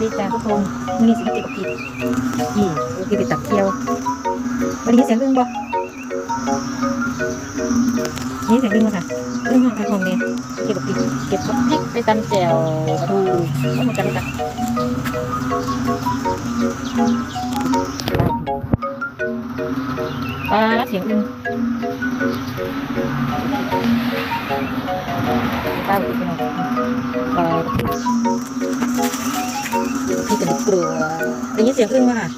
ดีจ้าทุกนี่สิมาติดกับกินอีโอเคไปตักเที่ยววันนี้เสียงอึ้งบ่นี่เสียงอึ้งบ่ค่ะอึ้งห้องค่ะห้องเนี้เก็บกับกินเก็บพริกไปตำแจ่วปลาทูต้องมากันกันปลาเสียงอึ้งปลาอีกหน่อยปลา ระดิกกลัวได้ยินเสียงอึ้งมาค่ะ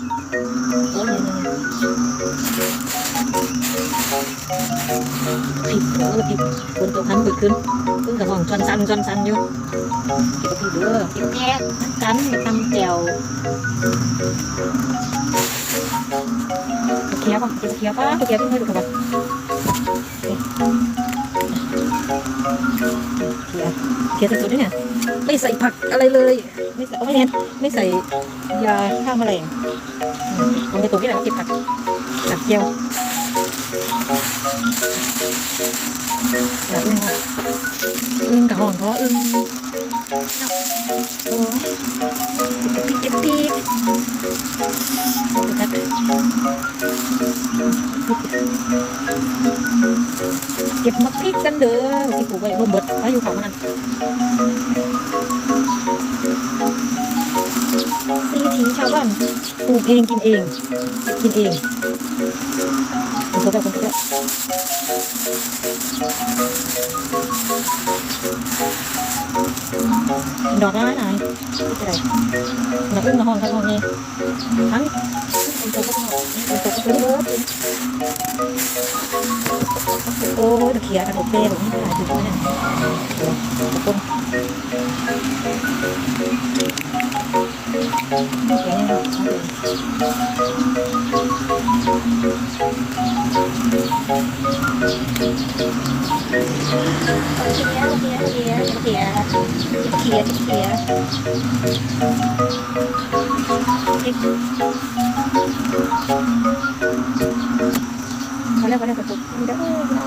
ผิดโอ้ผิดคนตัวพันบึกขึ้นอึ้งกับห้องจอนซันจอนซันอยู่ผิดกับพี่เด้อผิดแย่กันตำแจวเคี้ยวป่ะเคี้ยวป่ะเคี้ยวที่ไม่ดูครับเคี้ยวเคี้ยวสุดๆด้วยเนี่ย ไม่ใส่ผักอะไรเลย ไม่ใส่ไม่เน้นไม่ใส่ยาฆ่าแมลงมันจะตัวนี่แหละเก็บผักผักเจียวอยากอึ้งอึ้งกับหองเพราะอึ้งโอ้ยเก็บปีกเก็บปีก เก็บมักพริกกันเด้อที่ปลูกไว้ร่มเบิดไว้อยู่เขามันนั่นวิถีชาวบ้านปลูกเองกินเอง กินเองคนเขาแบบคนเขาแบบดอกไม้ไหนอะไรดอกอึ้งกระหองกระหองนี่ทั้งคน โอ้ยตะเคียนกระดดเป้แบบนี้ถ่ายถึงเนี่ยต้นเขียนยังเขียเขียเขียเขียเขียเขียเขาเรียก ว่าอะไรกระตุก